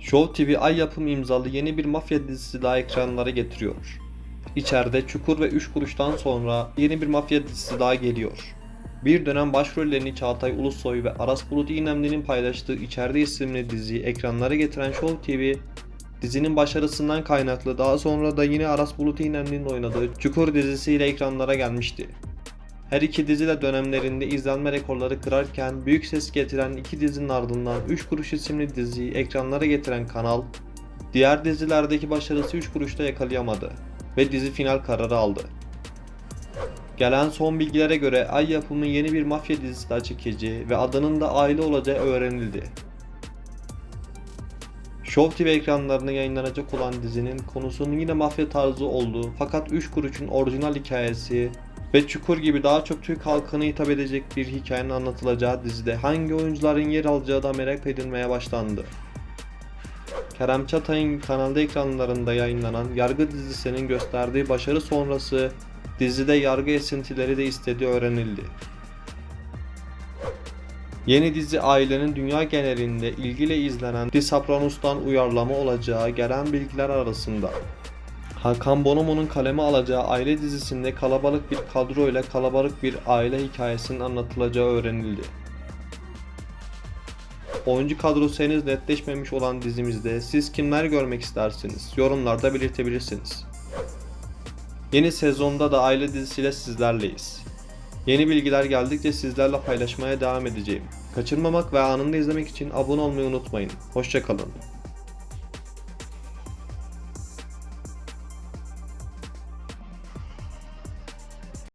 Show TV Ay Yapım imzalı yeni bir mafya dizisi daha ekranlara getiriyor. İçeride Çukur ve 3 kuruştan sonra yeni bir mafya dizisi daha geliyor. Bir dönem başrollerini Çağatay Ulusoy ve Aras Bulut İynemli'nin paylaştığı İçeride isimli diziyi ekranlara getiren Show TV, dizinin başarısından kaynaklı daha sonra da yine Aras Bulut İynemli'nin oynadığı Çukur dizisiyle ekranlara gelmişti. Her iki dizi de dönemlerinde izlenme rekorları kırarken büyük ses getiren iki dizinin ardından 3 Kuruş isimli diziyi ekranlara getiren kanal, diğer dizilerdeki başarısı 3 kuruşta yakalayamadı ve dizi final kararı aldı. Gelen son bilgilere göre Ay yapımı yeni bir mafya dizisi daha çekeceği ve adının da aile olacağı öğrenildi. Show TV ekranlarına yayınlanacak olan dizinin konusunun yine mafya tarzı olduğu fakat 3 kuruşun orijinal hikayesi ve Çukur gibi daha çok Türk halkına hitap edecek bir hikayenin anlatılacağı dizide hangi oyuncuların yer alacağı da merak edilmeye başlandı. Kerem Çatay'ın kanalda ekranlarında yayınlanan Yargı dizisinin gösterdiği başarı sonrası dizide yargı esintileri de istediği öğrenildi. Yeni dizi ailenin dünya genelinde ilgiyle izlenen The Sopranos'tan uyarlama olacağı gelen bilgiler arasında. Hakan Bonomo'nun kaleme alacağı aile dizisinde kalabalık bir kadro ile kalabalık bir aile hikayesinin anlatılacağı öğrenildi. Oyuncu kadrosu henüz netleşmemiş olan dizimizde siz kimler görmek istersiniz? Yorumlarda belirtebilirsiniz. Yeni sezonda da aile dizisiyle sizlerleyiz. Yeni bilgiler geldikçe sizlerle paylaşmaya devam edeceğim. Kaçırmamak ve anında izlemek için abone olmayı unutmayın. Hoşçakalın.